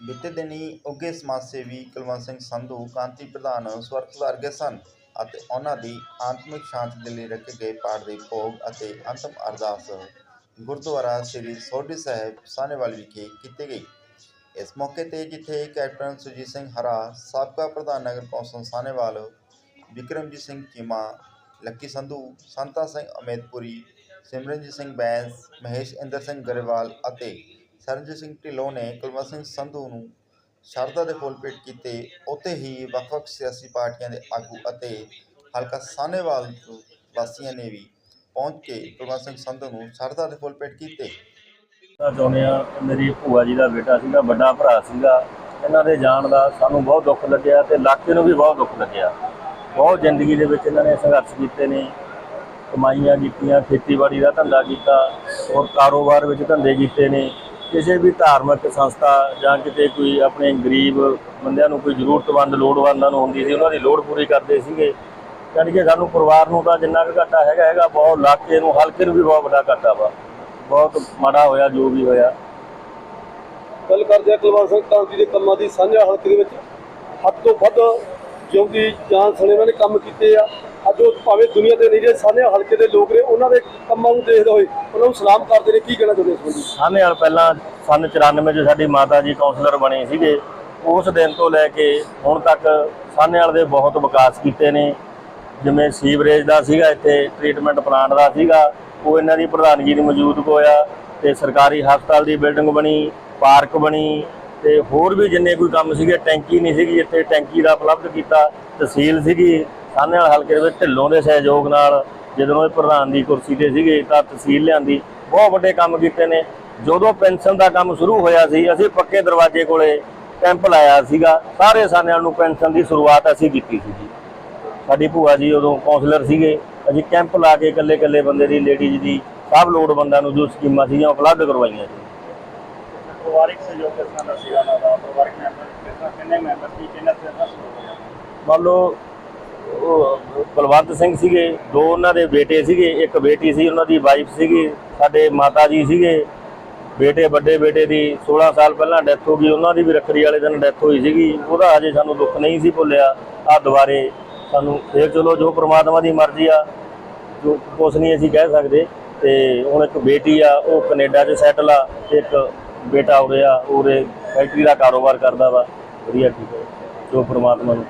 ਬੀਤੇ ਦਿਨੀ ਉੱਘੇ ਸਮਾਜ ਸੇਵੀ ਕੁਲਵੰਤ ਸਿੰਘ ਸੰਧੂ ਕਾਂਤੀ ਪ੍ਰਧਾਨ ਸਵਰਗ ਕਰ ਗਏ ਸਨ। ਅਤੇ ਉਹਨਾਂ ਦੀ ਆਤਮਿਕ ਸ਼ਾਂਤੀ ਦੇ ਲਈ ਰੱਖੇ ਗਏ ਪਾਠ ਦੇ ਭੋਗ ਅਤੇ ਅੰਤਮ ਅਰਦਾਸ ਗੁਰਦੁਆਰਾ ਸ੍ਰੀ ਸੋਢੀ ਸਾਹਿਬ ਸਾਹਨੇਵਾਲ ਵਿਖੇ ਕੀਤੀ ਗਈ ਇਸ ਮੌਕੇ ਤੇ ਜਿੱਥੇ ਕੈਪਟਨ ਸੁਰਜੀਤ ਸਿੰਘ ਹਰਾ, ਸਾਬਕਾ ਪ੍ਰਧਾਨ ਨਗਰ ਕੌਂਸਲ ਸਾਹਨੇਵਾਲ, ਵਿਕਰਮਜੀਤ ਸਿੰਘ ਚੀਮਾ, ਲੱਕੀ ਸੰਧੂ, ਸੰਤਾ ਸਿੰਘ ਅਮੇਦਪੁਰੀ, ਸਿਮਰਨਜੀਤ ਸਿੰਘ ਬੈਂਸ, ਮਹੇਸ਼ ਇੰਦਰ ਸਿੰਘ ਗਰੇਵਾਲ ਅਤੇ ਸਰਨਜੀਤ ਸਿੰਘ ਢਿੱਲੋਂ ਨੇ ਕੁਲਵੰਤ ਸਿੰਘ ਸੰਧੂ ਨੂੰ ਸ਼ਰਧਾ ਦੇ ਫੁੱਲ ਭੇਟ ਕੀਤੇ, ਉੱਥੇ ਹੀ ਵੱਖ-ਵੱਖ ਸਿਆਸੀ ਪਾਰਟੀਆਂ ਦੇ ਆਗੂ ਅਤੇ ਹਲਕਾ ਸਾਹਨੇਵਾਲ ਵਾਸੀਆਂ ਨੇ ਵੀ ਪਹੁੰਚ ਕੇ ਕੁਲਵੰਤ ਸਿੰਘ ਸੰਧੂ ਨੂੰ ਸ਼ਰਧਾ ਦੇ ਫੁੱਲ ਭੇਟ ਕੀਤੇ। ਦੱਸਣਾ ਚਾਹੁੰਦੇ ਆ ਮੇਰੀ ਭੂਆ ਜੀ ਦਾ ਬੇਟਾ ਸੀਗਾ, ਵੱਡਾ ਭਰਾ ਸੀਗਾ, ਇਹਨਾਂ ਦੇ ਜਾਣ ਦਾ ਸਾਨੂੰ ਬਹੁਤ ਦੁੱਖ ਲੱਗਿਆ ਤੇ ਇਲਾਕੇ ਨੂੰ ਵੀ ਬਹੁਤ ਦੁੱਖ ਲੱਗਿਆ। ਬਹੁਤ ਜ਼ਿੰਦਗੀ ਦੇ ਵਿੱਚ ਇਹਨਾਂ ਨੇ ਸੰਘਰਸ਼ ਕੀਤੇ ਨੇ, ਕਮਾਈਆਂ ਕੀਤੀਆਂ, ਖੇਤੀਬਾੜੀ ਦਾ ਧੰਦਾ ਕੀਤਾ, ਹੋਰ ਕਾਰੋਬਾਰ ਵਿੱਚ ਧੰਦੇ ਕੀਤੇ ਨੇ। ਕਿਸੇ ਵੀ ਧਾਰਮਿਕ ਸੰਸਥਾ ਜਾਂ ਕਿਤੇ ਕੋਈ ਆਪਣੇ ਗਰੀਬ ਬੰਦਿਆਂ ਨੂੰ ਕੋਈ ਜ਼ਰੂਰਤਮੰਦ, ਲੋੜਵੰਦਾਂ ਨੂੰ ਹੁੰਦੀ ਸੀ, ਉਹਨਾਂ ਦੀ ਲੋੜ ਪੂਰੀ ਕਰਦੇ ਸੀਗੇ। ਯਾਨੀ ਕਿ ਸਾਨੂੰ ਪਰਿਵਾਰ ਨੂੰ ਤਾਂ ਜਿੰਨਾ ਕੁ ਘਾਟਾ ਹੈਗਾ ਹੈਗਾ ਬਹੁਤ, ਇਲਾਕੇ ਨੂੰ ਹਲਕੇ ਨੂੰ ਵੀ ਬਹੁਤ ਵੱਡਾ ਘਾਟਾ ਵਾ। ਬਹੁਤ ਮਾੜਾ ਹੋਇਆ, ਜੋ ਵੀ ਹੋਇਆ। ਗੱਲ ਕਰਦੇ ਆ ਕੁਲਵੰਤ ਸਿੰਘ ਕਾਂਤੀ ਦੇ ਕੰਮਾਂ ਦੀ, ਸਾਂਝਾ ਹਲਕੇ ਦੇ ਵਿੱਚ ਹੱਦ ਤੋਂ ਵੱਧ ਜਿਉਂਦੀ ਜਾਨ ਸਣੇ ਉਹਨਾਂ ਨੇ ਕੰਮ ਕੀਤੇ ਆ। ਅੱਜ ਉਹ ਭਾਵੇਂ ਦੁਨੀਆ ਦੇ ਨਹੀਂ ਜਿਹੜੇ ਸਾਂਝੇ ਹਲਕੇ ਦੇ ਲੋਕ ਨੇ, ਉਹਨਾਂ ਦੇ ਕੰਮਾਂ ਨੂੰ ਦੇਖਦੇ ਹੋਏ ਉਹਨਾਂ ਨੂੰ ਸਲਾਮ ਕਰਦੇ ਨੇ, ਕੀ ਕਹਿਣਾ ਚਾਹੁੰਦੇ ਇਸ ਸੰਬੰਧੀ? ਸਾਹਨੇ ਵਾਲ ਪਹਿਲਾਂ ਸਨ 94 ਚ ਸਾਡੀ ਮਾਤਾ ਜੀ ਕਾਉਂਸਲਰ ਬਣੇ ਸੀਗੇ, ਉਸ ਦਿਨ ਤੋਂ ਲੈ ਕੇ ਹੁਣ ਤੱਕ ਸਾਹਨੇ ਵਾਲ ਦੇ ਬਹੁਤ ਵਿਕਾਸ ਕੀਤੇ ਨੇ। ਜਿਵੇਂ ਸੀਵਰੇਜ ਦਾ ਸੀਗਾ, ਇੱਥੇ ਟ੍ਰੀਟਮੈਂਟ ਪਲਾਂਟ ਦਾ ਸੀਗਾ, ਉਹ ਇਹਨਾਂ ਦੀ ਪ੍ਰਧਾਨਗੀ ਨੂੰ ਮੌਜੂਦ ਹੋਇਆ ਤੇ ਸਰਕਾਰੀ ਹਸਪਤਾਲ ਦੀ ਬਿਲਡਿੰਗ ਬਣੀ, ਪਾਰਕ ਬਣੀ ਤੇ ਹੋਰ ਵੀ ਜਿੰਨੇ ਕੋਈ ਕੰਮ ਸੀਗੇ, ਟੈਂਕੀ ਨਹੀਂ ਸੀਗੀ ਇੱਥੇ ਟੈਂਕੀ ਦਾ ਉਪਲਬਧ ਕੀਤਾ, ਤਹਿਸੀਲ ਸੀਗੀ। ਸਾਹਨੇ ਵਾਲ ਹਲਕੇ ਦੇ ਵਿੱਚ ਢਿੱਲੋਂ ਦੇ ਸਹਿਯੋਗ ਨਾਲ ਜਦੋਂ ਇਹ ਪ੍ਰਧਾਨ ਦੀ ਕੁਰਸੀ ਤੇ ਸੀਗੇ ਤਾਂ ਤਹਿਸੀਲ ਲਿਆਂਦੀ ਬਹੁਤ ਵੱਡੇ ਕੰਮ ਕੀਤੇ ਨੇ। ਜਦੋਂ ਪੈਨਸ਼ਨ ਦਾ ਕੰਮ ਸ਼ੁਰੂ ਹੋਇਆ ਸੀ ਅਸੀਂ ਪੱਕੇ ਦਰਵਾਜ਼ੇ ਕੋਲੇ ਕੈਂਪ ਲਾਇਆ ਸੀਗਾ। ਸਾਰੇ ਸਾਨਿਆਂ ਨੂੰ ਪੈਨਸ਼ਨ ਦੀ ਸ਼ੁਰੂਆਤ ਅਸੀਂ ਕੀਤੀ ਸੀ ਜੀ। ਸਾਡੀ ਭੂਆ ਜੀ ਉਦੋਂ ਕਾਉਂਸਲਰ ਸੀਗੇ। ਅਸੀਂ ਕੈਂਪ ਲਾ ਕੇ ਇਕੱਲੇ ਇਕੱਲੇ ਬੰਦੇ ਦੀ ਲੇਡੀਜ਼ ਦੀ ਸਭ ਲੋੜਵੰਦਾਂ ਨੂੰ ਜੋ ਸਕੀਮਾਂ ਸੀਗੀਆਂ ਉਪਲਬਧ ਕਰਵਾਈਆਂ ਸੀ ਪਰਿਵਾਰਿਕ ਸਹਿਯੋਗ ਕਿਸ ਤਰ੍ਹਾਂ ਦਾ ਸੀਗਾ? ਉਹਨਾਂ ਦਾ ਪਰਿਵਾਰਿਕ ਮੈਂਬਰ ਕਿੰਨੇ ਮੈਂਬਰ ਸੀ ਕਿੰਨਾ ਸਹਿਯੋਗ ਮੰਨ ਲਓ ਕੁਲਵੰਤ ਸਿੰਘ ਸੀਗੇ, ਦੋ ਉਹਨਾਂ ਦੇ ਬੇਟੇ ਸੀਗੇ, ਇੱਕ ਬੇਟੀ ਸੀ, ਉਹਨਾਂ ਦੀ ਵਾਈਫ ਸੀਗੀ, ਸਾਡੇ ਮਾਤਾ ਜੀ ਸੀਗੇ। ਬੇਟੇ ਵੱਡੇ ਬੇਟੇ ਦੀ 16 ਸਾਲ ਪਹਿਲਾਂ ਡੈਥ ਹੋ ਗਈ, ਉਹਨਾਂ ਦੀ ਵੀ ਰੱਖੜੀ ਵਾਲੇ ਦਿਨ ਡੈਥ ਹੋਈ ਸੀਗੀ। ਉਹਦਾ ਅਜੇ ਸਾਨੂੰ ਦੁੱਖ ਨਹੀਂ ਸੀ ਭੁੱਲਿਆ, ਆ ਦੁਬਾਰੇ ਸਾਨੂੰ ਫੇਰ ਚਲੋ ਜੋ ਪ੍ਰਮਾਤਮਾ ਦੀ ਮਰਜ਼ੀ ਆ, ਜੋ ਕੁਛ ਨਹੀਂ ਅਸੀਂ ਕਹਿ ਸਕਦੇ। ਤੇ ਹੁਣ ਇੱਕ ਬੇਟੀ ਆ, ਉਹ ਕੈਨੇਡਾ 'ਚ ਸੈਟਲ ਆ, ਇੱਕ ਬੇਟਾ ਉਰੇ ਆ ਉਰੇ ਫੈਕਟਰੀ ਦਾ ਕਾਰੋਬਾਰ ਕਰਦਾ ਵਾ। ਵਧੀਆ ਠੀਕ ਹੈ, ਜੋ ਪ੍ਰਮਾਤਮਾ ਨੂੰ